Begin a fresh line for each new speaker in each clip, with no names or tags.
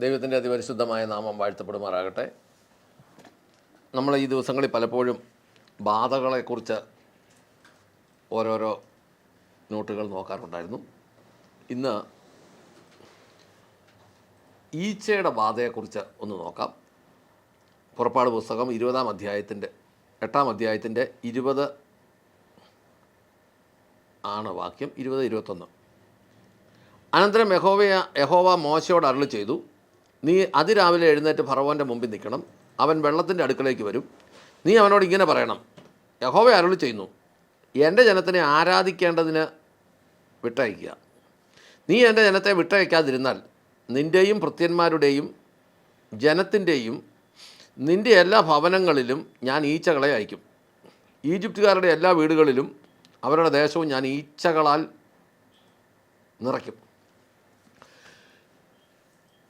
ദൈവത്തിന്റെ അതിപരിശുദ്ധമായ നാമം വാഴ്ത്തപ്പെടുമാറാകട്ടെ. നമ്മൾ ഈ ദിവസങ്ങളിൽ പലപ്പോഴും ബാധകളെക്കുറിച്ച് ഓരോരോ നോട്ടുകൾ നോക്കാറുണ്ടായിരുന്നു. ഇന്ന് ഈച്ചയുടെ ബാധയെക്കുറിച്ച് ഒന്ന് നോക്കാം. പുറപ്പാട് പുസ്തകം ഇരുപതാം അധ്യായത്തിന്റെ എട്ടാം അധ്യായത്തിന്റെ ഇരുപത് ആണ് വാക്യം ഇരുപത് ഇരുപത്തൊന്ന്. അനന്തരം യഹോവയ യഹോവ മോശയോട് അരുളി ചെയ്തു നീ അതിരാവിലെ എഴുന്നേറ്റ് ഫറവോന്റെ മുമ്പിൽ നിൽക്കണം. അവൻ വെള്ളത്തിന്റെ അടുക്കളയ്ക്ക് വരും. നീ അവനോട് ഇങ്ങനെ പറയണം. യഹോവ അരുളി ചെയ്യുന്നു. എന്റെ ജനത്തിനെ ആരാധിക്കേണ്ടതിന് വിട്ടയക്കുക നീ എന്റെ ജനത്തെ വിട്ടയക്കാതിരുന്നാൽ നിന്റെയും ഭൃത്യന്മാരുടെയും ജനത്തിന്റെയും നിന്റെ എല്ലാ ഭവനങ്ങളിലും ഞാൻ ഈച്ചകളെ അയക്കും. ഈജിപ്തുകാരുടെ എല്ലാ വീടുകളിലും അവരുടെ ദേശവും ഞാൻ ഈച്ചകളാൽ നിറയ്ക്കും.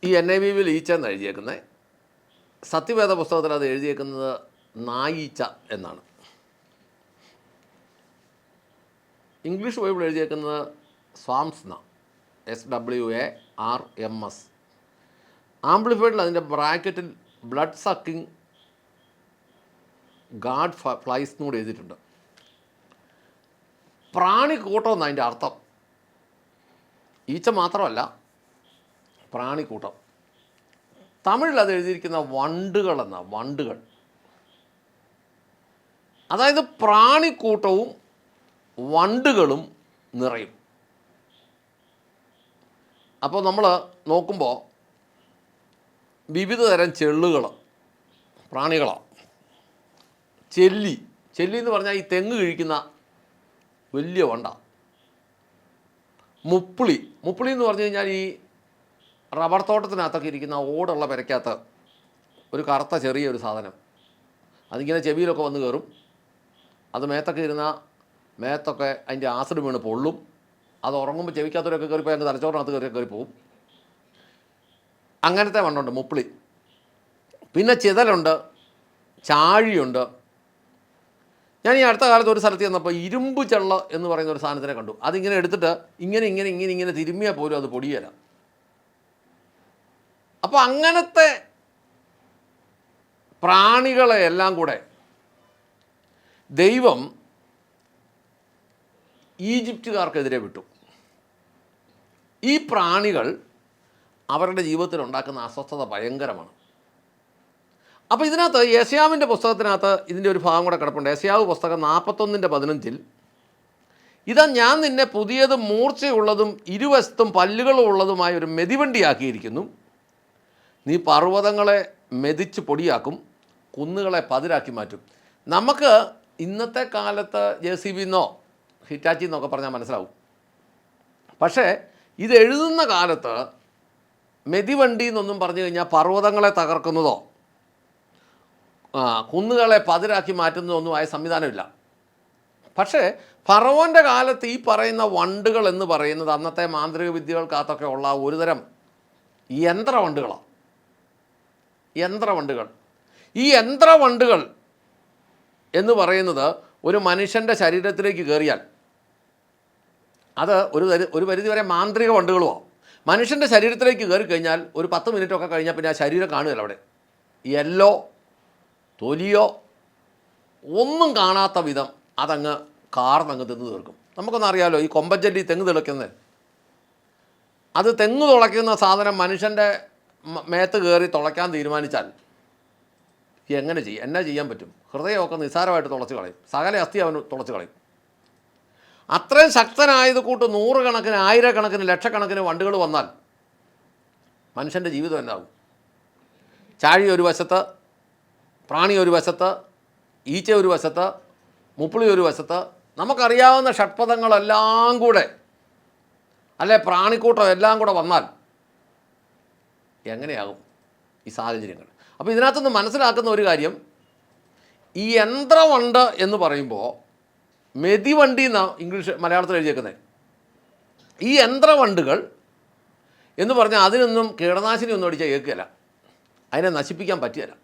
ഈ എൻ ഐ വിയിൽ ഈച്ച എന്ന് എഴുതിയേക്കുന്നത് സത്യവേദ പുസ്തകത്തിൽ അത് എഴുതിയേക്കുന്നത് നായീച്ച എന്നാണ്. ഇംഗ്ലീഷ് ബൈബിൾ എഴുതിയേക്കുന്നത് സ്വാംസ്ന S W A R M S ആംപ്ലിഫൈഡിൽ അതിന്റെ ബ്രാക്കറ്റിൽ ബ്ലഡ് സക്കിംഗ് ഗാഡ് ഫ്ലൈസ് എന്നുകൂടെ എഴുതിയിട്ടുണ്ട്. പ്രാണി കൂട്ടമെന്ന് അതിന്റെ അർത്ഥം. ഈച്ച മാത്രമല്ല പ്രാണിക്കൂട്ടം. തമിഴിൽ അത് എഴുതിയിരിക്കുന്ന വണ്ടുകൾ എന്ന വണ്ടുകൾ. അതായത് പ്രാണിക്കൂട്ടവും വണ്ടുകളും നിറയും. അപ്പോൾ നമ്മൾ നോക്കുമ്പോൾ വിവിധ തരം ചെള്ളുകൾ പ്രാണികളാണ് ചെല്ലി ചെല്ലി എന്ന് പറഞ്ഞാൽ ഈ തെങ്ങ് കഴിക്കുന്ന വലിയ വണ്ട. മുപ്പിളി മുപ്പിളി എന്ന് പറഞ്ഞു കഴിഞ്ഞാൽ ഈ റബ്ബർ തോട്ടത്തിനകത്തൊക്കെ ഇരിക്കുന്ന ഓടുള്ള പെരയ്ക്കകത്ത് ഒരു കറുത്ത ചെറിയൊരു സാധനം. അതിങ്ങനെ ചെവിയിലൊക്കെ വന്ന് കയറും. അത് മേത്തൊക്കെ ഇരുന്ന മേത്തൊക്കെ അതിന്റെ ആസിഡ് വീണ് പൊള്ളും. അത് ഉറങ്ങുമ്പോൾ ചെവിക്കകത്തൊരൊക്കെ കയറിപ്പോയി അതിന്റെ തലച്ചോറിനകത്ത് കയറി കയറി പോവും. അങ്ങനത്തെ വണ്ണുണ്ട് മുപ്പിളി. പിന്നെ ചിതലുണ്ട് ചാഴിയുണ്ട്. ഞാൻ ഈ അടുത്ത കാലത്ത് ഒരു സ്ഥലത്ത് ചെന്നപ്പോൾ ഇരുമ്പ് ചെള്ള എന്ന് പറയുന്ന ഒരു സാധനത്തിനെ കണ്ടു. അതിങ്ങനെ എടുത്തിട്ട് ഇങ്ങനെ ഇങ്ങനെ ഇങ്ങനെ ഇങ്ങനെ തിരുമ്മിയാൽ പോലും അത് പൊടിയല. അപ്പോൾ അങ്ങനത്തെ പ്രാണികളെ എല്ലാം കൂടെ ദൈവം ഈജിപ്തുകാർക്കെതിരെ വിട്ടു. ഈ പ്രാണികൾ അവരുടെ ജീവിതത്തിൽ ഉണ്ടാക്കുന്ന അസ്വസ്ഥത ഭയങ്കരമാണ്. അപ്പോൾ ഇതിനകത്ത് യശയാവിന്റെ പുസ്തകത്തിനകത്ത് ഇതിന്റെ ഒരു ഭാഗം കൂടെ കിടപ്പുണ്ട്. യശയാവ് പുസ്തകം നാൽപ്പത്തൊന്നിന്റെ പതിനഞ്ചിൽ ഇതാ ഞാൻ നിന്നെ പുതിയതും മൂർച്ചയുള്ളതും ഇരുവശത്തും പല്ലുകളുള്ളതുമായ ഒരു മെതിവണ്ടിയാക്കിയിരിക്കുന്നു. നീ പർവതങ്ങളെ മെതിച്ച് പൊടിയാക്കും കുന്നുകളെ പതിരാക്കി മാറ്റും. നമുക്ക് ഇന്നത്തെ കാലത്ത് ജെ സി ബി എന്നോ ഹിറ്റാച്ചി എന്നൊക്കെ പറഞ്ഞാൽ മനസ്സിലാവും. പക്ഷേ ഇത് എഴുതുന്ന കാലത്ത് മെതിവണ്ടി എന്നൊന്നും പറഞ്ഞു കഴിഞ്ഞാൽ പർവതങ്ങളെ തകർക്കുന്നതോ കുന്നുകളെ പതിരാക്കി മാറ്റുന്നതൊന്നും ആയ സംവിധാനമില്ല. പക്ഷേ ഫറവോന്റെ കാലത്ത് ഈ പറയുന്ന വണ്ടുകൾ എന്ന് പറയുന്നത് അന്നത്തെ മാന്ത്രിക വിദ്യകൾക്കകത്തൊക്കെ ഉള്ള ഒരുതരം യന്ത്രവണ്ടുകളാണ്. യന്ത്രവണ്ടുകൾ. ഈ യന്ത്രവണ്ടുകൾ എന്ന് പറയുന്നത് ഒരു മനുഷ്യന്റെ ശരീരത്തിലേക്ക് കയറിയാൽ അത് ഒരു ഒരു പരിധി വരെ മാന്ത്രിക വണ്ടുകളുമാണ് മനുഷ്യന്റെ ശരീരത്തിലേക്ക് കയറി കഴിഞ്ഞാൽ ഒരു പത്ത് മിനിറ്റൊക്കെ കഴിഞ്ഞാൽ പിന്നെ ആ ശരീരം കാണുകയില്ല അവിടെ. യെല്ലോ തൊലിയോ ഒന്നും കാണാത്ത വിധം അതങ്ങ് കാർന്നങ്ങ് തിന്നു തീർക്കും. നമുക്കൊന്ന് അറിയാലോ ഈ കൊമ്പഞ്ചല്ലി തെങ്ങ് തിളയ്ക്കുന്നത്? അത് തെങ്ങ് തുളയ്ക്കുന്ന സാധനം മനുഷ്യന്റെ മേത്ത് കയറി തുളയ്ക്കാൻ തീരുമാനിച്ചാൽ എങ്ങനെ ചെയ്യും? എന്നാ ചെയ്യാൻ പറ്റും? ഹൃദയമൊക്കെ നിസ്സാരമായിട്ട് തുളച്ച് കളയും. സകല അസ്ഥി അവന് തുളച്ച് കളയും. അത്രയും ശക്തനായത് കൂട്ട് നൂറുകണക്കിന് ആയിരക്കണക്കിന് ലക്ഷക്കണക്കിന് വണ്ടുകൾ വന്നാൽ മനുഷ്യന്റെ ജീവിതം എന്താകും? ചാഴി ഒരു വശത്ത് പ്രാണി ഒരു വശത്ത് ഈച്ച ഒരു വശത്ത് മുപ്പിളി ഒരു വശത്ത് നമുക്കറിയാവുന്ന ഷഡ്പഥങ്ങളെല്ലാം കൂടെ അല്ലെ പ്രാണിക്കൂട്ടം എല്ലാം കൂടെ വന്നാൽ എങ്ങനെയാകും ഈ സാഹചര്യങ്ങൾ. അപ്പോൾ ഇതിനകത്തുനിന്ന് മനസ്സിലാക്കുന്ന ഒരു കാര്യം ഈ യന്ത്രമുണ്ട് എന്ന് പറയുമ്പോൾ മെതിവണ്ടി എന്നാണ് ഇംഗ്ലീഷ് മലയാളത്തിൽ എഴുതിയേക്കുന്നത് ഈ യന്ത്രവണ്ടുകൾ എന്ന് പറഞ്ഞാൽ അതിനൊന്നും കീടനാശിനി ഒന്നും അടിച്ചാൽ കേൾക്കുകയല്ല അതിനെ നശിപ്പിക്കാൻ പറ്റുകയില്ല.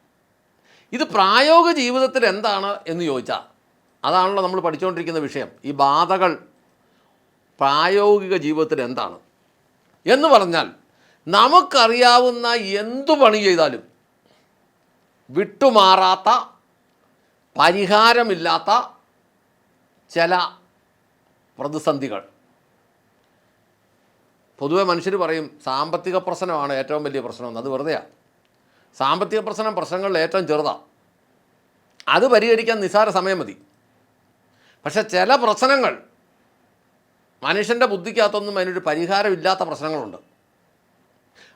ഇത് പ്രായോഗിക ജീവിതത്തിൽ എന്താണ് എന്ന് ചോദിച്ചാൽ അതാണല്ലോ നമ്മൾ പഠിച്ചുകൊണ്ടിരിക്കുന്ന വിഷയം. ഈ ബാധകൾ പ്രായോഗിക ജീവിതത്തിൽ എന്താണ് എന്ന് പറഞ്ഞാൽ നമുക്കറിയാവുന്ന എന്തു പണി ചെയ്താലും വിട്ടുമാറാത്ത പരിഹാരമില്ലാത്ത ചില പ്രതിസന്ധികൾ. പൊതുവെ മനുഷ്യർ പറയും സാമ്പത്തിക പ്രശ്നമാണ് ഏറ്റവും വലിയ പ്രശ്നമെന്ന് അത് വെറുതെയാണ് സാമ്പത്തിക പ്രശ്നം പ്രശ്നങ്ങളിൽ ഏറ്റവും ചെറുതാണ് അത് പരിഹരിക്കാൻ നിസ്സാര സമയം മതി. പക്ഷെ ചില പ്രശ്നങ്ങൾ മനുഷ്യന്റെ ബുദ്ധിക്കകത്തൊന്നും അതിനൊരു പരിഹാരമില്ലാത്ത പ്രശ്നങ്ങളുണ്ട്.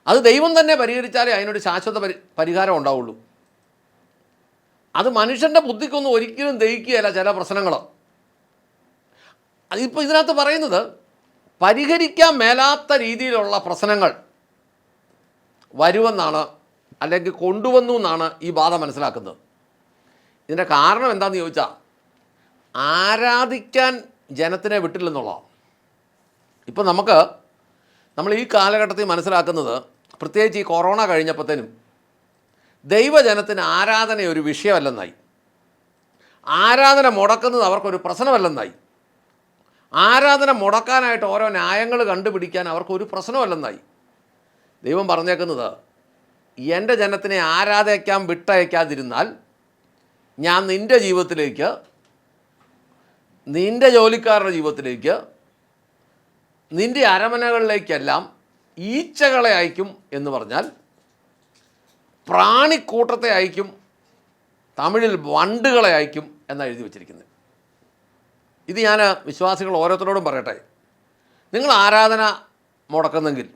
അത് ദൈവം തന്നെ പരിഹരിച്ചാലേ അതിനൊരു ശാശ്വത പരി പരിഹാരം ഉണ്ടാവുള്ളൂ. അത് മനുഷ്യന്റെ ബുദ്ധിക്കൊന്നും ഒരിക്കലും ദഹിക്കുകയല്ല ചില പ്രശ്നങ്ങൾ. അതിപ്പോൾ ഇതിനകത്ത് പറയുന്നത് പരിഹരിക്കാൻ മേലാത്ത രീതിയിലുള്ള പ്രശ്നങ്ങൾ വരുമെന്നാണ് അല്ലെങ്കിൽ കൊണ്ടുവന്നു എന്നാണ് ഈ ബാധ മനസ്സിലാക്കുന്നത്. ഇതിന്റെ കാരണം എന്താണെന്ന് ചോദിച്ചാൽ ആരാധിക്കാൻ ജനത്തിനെ വിട്ടില്ലെന്നുള്ളതാണ്. ഇപ്പോൾ നമുക്ക് നമ്മൾ ഈ കാലഘട്ടത്തിൽ മനസ്സിലാക്കുന്നത് പ്രത്യേകിച്ച് ഈ കൊറോണ കഴിഞ്ഞപ്പോഴത്തേനും ദൈവജനത്തിന് ആരാധന ഒരു വിഷയമല്ലെന്നായി. ആരാധന മുടക്കുന്നത് അവർക്കൊരു പ്രശ്നമല്ലെന്നായി. ആരാധന മുടക്കാനായിട്ട് ഓരോ ന്യായങ്ങൾ കണ്ടുപിടിക്കാൻ അവർക്കൊരു പ്രശ്നമല്ലെന്നായി. ദൈവം പറഞ്ഞേക്കുന്നത് എന്റെ ജനത്തിനെ ആരാധിക്കാൻ വിട്ടയക്കാതിരുന്നാൽ ഞാൻ നിന്റെ ജീവിതത്തിലേക്ക് നിന്റെ ജോലിക്കാരുടെ ജീവിതത്തിലേക്ക് നിന്റെ അരമനകളിലേക്കെല്ലാം ഈച്ചകളെ അയക്കും എന്ന് പറഞ്ഞാൽ പ്രാണിക്കൂട്ടത്തെ അയക്കും തമിഴിൽ വണ്ടുകളെ അയക്കും എന്നാണ് എഴുതി വച്ചിരിക്കുന്നത്. ഇത് ഞാൻ വിശ്വാസികൾ ഓരോരുത്തരോടും പറയട്ടെ. നിങ്ങൾ ആരാധന മുടക്കുന്നെങ്കിൽ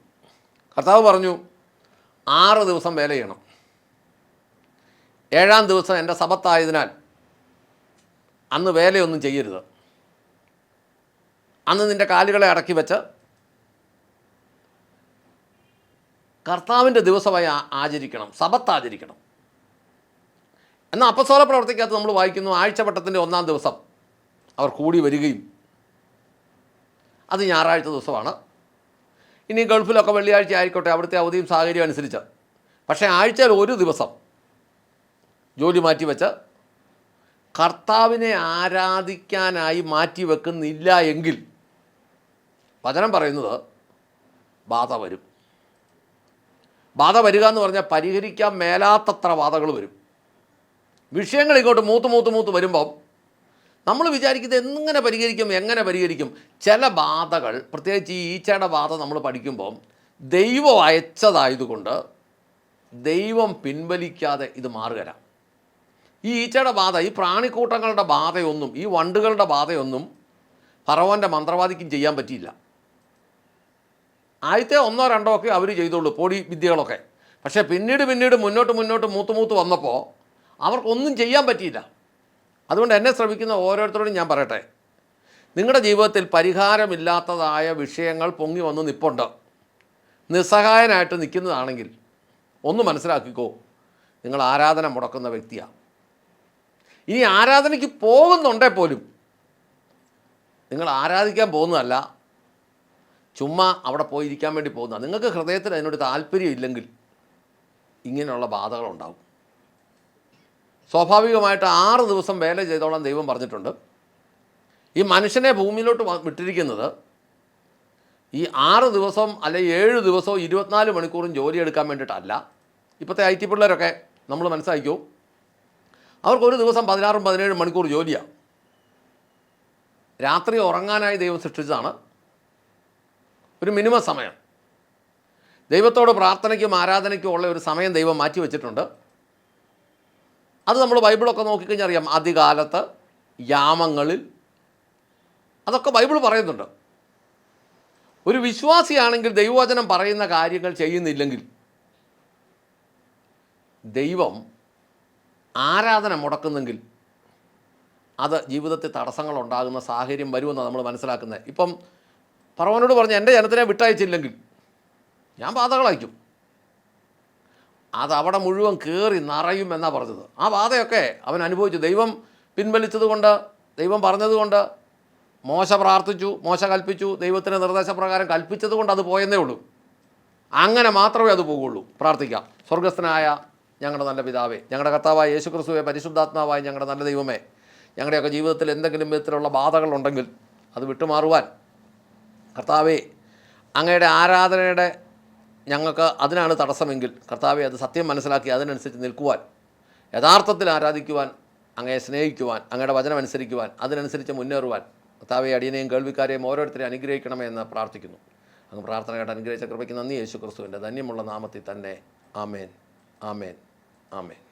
കർത്താവ് പറഞ്ഞു ആറ് ദിവസം വേല ചെയ്യണം. ഏഴാം ദിവസം എന്റെ സബത്തായതിനാൽ അന്ന് വേലയൊന്നും ചെയ്യരുത്. അന്ന് നിന്റെ കാലുകളെ അടക്കി വെച്ച് കർത്താവിന്റെ ദിവസമായി ആചരിക്കണം സബത്ത് ആചരിക്കണം. എന്നാൽ അപ്പസോല പ്രവർത്തിക്കകത്ത് നമ്മൾ വായിക്കുന്നു ആഴ്ചവട്ടത്തിന്റെ ഒന്നാം ദിവസം അവർ കൂടി വരികയും. അത് ഞായറാഴ്ച ദിവസമാണ്. ഇനി ഗൾഫിലൊക്കെ വെള്ളിയാഴ്ച ആയിക്കോട്ടെ അവിടുത്തെ അവധിയും സാഹചര്യം അനുസരിച്ച്. പക്ഷേ ആഴ്ചയിൽ ഒരു ദിവസം ജോലി മാറ്റി വെച്ച് കർത്താവിനെ ആരാധിക്കാനായി മാറ്റി വെക്കുന്നില്ല എങ്കിൽ വചനം പറയുന്നത് ബാധ വരും. ബാധ വരിക എന്ന് പറഞ്ഞാൽ പരിഹരിക്കാൻ മേലാത്തത്ര ബാധകൾ വരും. വിഷയങ്ങൾ ഇങ്ങോട്ട് മൂത്ത് മൂത്ത് മൂത്ത് വരുമ്പം നമ്മൾ വിചാരിക്കുന്നത് എങ്ങനെ പരിഹരിക്കും എങ്ങനെ പരിഹരിക്കും? ചില ബാധകൾ പ്രത്യേകിച്ച് ഈ ഈച്ചയുടെ ബാധ നമ്മൾ പഠിക്കുമ്പം ദൈവം അയച്ചതായതുകൊണ്ട് ദൈവം പിൻവലിക്കാതെ ഇത് മാറുകരാം ഈ ഈച്ചയുടെ ബാധ ഈ പ്രാണിക്കൂട്ടങ്ങളുടെ ബാധയൊന്നും ഈ വണ്ടുകളുടെ ബാധയൊന്നും ഫറവോന്റെ മന്ത്രവാദിക്കും ചെയ്യാൻ പറ്റിയില്ല. ആദ്യത്തെ ഒന്നോ രണ്ടോ ഒക്കെ അവർ ചെയ്തോളൂ പൊടി വിദ്യകളൊക്കെ. പക്ഷേ പിന്നീട് പിന്നീട് മുന്നോട്ട് മുന്നോട്ട് മൂത്ത് മൂത്ത് വന്നപ്പോൾ അവർക്കൊന്നും ചെയ്യാൻ പറ്റിയില്ല. അതുകൊണ്ട് എന്നെ ശ്രമിക്കുന്ന ഓരോരുത്തരോടും ഞാൻ പറയട്ടെ. നിങ്ങളുടെ ജീവിതത്തിൽ പരിഹാരമില്ലാത്തതായ വിഷയങ്ങൾ പൊങ്ങി വന്ന് നിപ്പുണ്ട്. നിസ്സഹായനായിട്ട് നിൽക്കുന്നതാണെങ്കിൽ ഒന്ന് മനസ്സിലാക്കിക്കോ നിങ്ങൾ ആരാധന മുടക്കുന്ന വ്യക്തിയാണ് ഇനി ആരാധനയ്ക്ക് പോകുന്നുണ്ടേ പോലും നിങ്ങൾ ആരാധിക്കാൻ പോകുന്നതല്ല ചുമ്മാ അവിടെ പോയി ഇരിക്കാൻ വേണ്ടി പോകുന്ന. നിങ്ങൾക്ക് ഹൃദയത്തിൽ അതിനോട് താല്പര്യം ഇല്ലെങ്കിൽ ഇങ്ങനെയുള്ള ബാധകളുണ്ടാവും സ്വാഭാവികമായിട്ട് ആറ് ദിവസം വേല ചെയ്തോളാൻ ദൈവം പറഞ്ഞിട്ടുണ്ട്. ഈ മനുഷ്യനെ ഭൂമിയിലോട്ട് വിട്ടിരിക്കുന്നത് ഈ ആറ് ദിവസം അല്ലെങ്കിൽ ഏഴ് ദിവസവും ഇരുപത്തിനാല് മണിക്കൂറും ജോലി എടുക്കാൻ വേണ്ടിയിട്ടല്ല. ഇപ്പോഴത്തെ ഐ ടി പിള്ളേരൊക്കെ നമ്മൾ മനസ്സിലാക്കിയോ? അവർക്ക് ഒരു ദിവസം പതിനാറും പതിനേഴും മണിക്കൂർ ജോലിയാണ് രാത്രി ഉറങ്ങാനായി ദൈവം സൃഷ്ടിച്ചതാണ്. ഒരു മിനിമം സമയം. ദൈവത്തോട് പ്രാർത്ഥനയ്ക്കും ആരാധനയ്ക്കും ഉള്ള ഒരു സമയം ദൈവം മാറ്റി വെച്ചിട്ടുണ്ട്. അത് നമ്മൾ ബൈബിളൊക്കെ നോക്കിക്കഴിഞ്ഞാൽ അറിയാം. ആദ്യകാലത്ത് യാമങ്ങളിൽ അതൊക്കെ ബൈബിൾ പറയുന്നുണ്ട്. ഒരു വിശ്വാസിയാണെങ്കിൽ ദൈവവചനം പറയുന്ന കാര്യങ്ങൾ ചെയ്യുന്നില്ലെങ്കിൽ ദൈവം ആരാധന മുടക്കുന്നെങ്കിൽ അത് ജീവിതത്തിൽ തടസ്സങ്ങളുണ്ടാകുന്ന സാഹചര്യം വരുമെന്നാണ് നമ്മൾ മനസ്സിലാക്കുന്നത്. ഇപ്പം പറവനോട് പറഞ്ഞ് എന്റെ ജനത്തിനെ വിട്ടയച്ചില്ലെങ്കിൽ ഞാൻ പാതകളയക്കും അത് അവിടെ മുഴുവൻ കയറി നിറയും എന്നാണ് പറഞ്ഞത്. ആ ബാധയൊക്കെ അവൻ അനുഭവിച്ചു. ദൈവം പിൻവലിച്ചതുകൊണ്ട് ദൈവം പറഞ്ഞതുകൊണ്ട് മോശ പ്രാർത്ഥിച്ചു മോശ കൽപ്പിച്ചു ദൈവത്തിന്റെ നിർദ്ദേശപ്രകാരം കൽപ്പിച്ചതുകൊണ്ട് അത് പോയെന്നേ ഉള്ളൂ. അങ്ങനെ മാത്രമേ അത് പോകുള്ളൂ. പ്രാർത്ഥിക്കാം. സ്വർഗസ്ഥനായ ഞങ്ങളുടെ നല്ല പിതാവേ ഞങ്ങളുടെ കർത്താവായ യേശു ക്രിസ്തുവെ പരിശുദ്ധാത്മാവായ ഞങ്ങളുടെ നല്ല ദൈവമേ ഞങ്ങളുടെയൊക്കെ ജീവിതത്തിൽ എന്തെങ്കിലും വിധത്തിലുള്ള ബാധകളുണ്ടെങ്കിൽ അത് വിട്ടുമാറുവാൻ കർത്താവേ അങ്ങയുടെ ആരാധനയുടെ ഞങ്ങൾക്ക് അതിനാണ് തടസ്സമെങ്കിൽ കർത്താവെ അത് സത്യം മനസ്സിലാക്കി അതിനനുസരിച്ച് നിൽക്കുവാൻ യഥാർത്ഥത്തിൽ ആരാധിക്കുവാൻ അങ്ങയെ സ്നേഹിക്കുവാൻ അങ്ങയുടെ വചനം അനുസരിക്കുവാൻ അതിനനുസരിച്ച് മുന്നേറുവാൻ കർത്താവെ അടിയനെയും കേൾവിക്കാരെയും ഓരോരുത്തരെയും അനുഗ്രഹിക്കണമേ എന്ന് പ്രാർത്ഥിക്കുന്നു. അങ്ങ് പ്രാർത്ഥന കേട്ട് അനുഗ്രഹിച്ച കൃപയ്ക്ക് നന്ദി. യേശു ക്രിസ്തുവിന്റെ ധന്യമുള്ള നാമത്തിൽ തന്നെ ആമേൻ. ആമേൻ. ആമേൻ.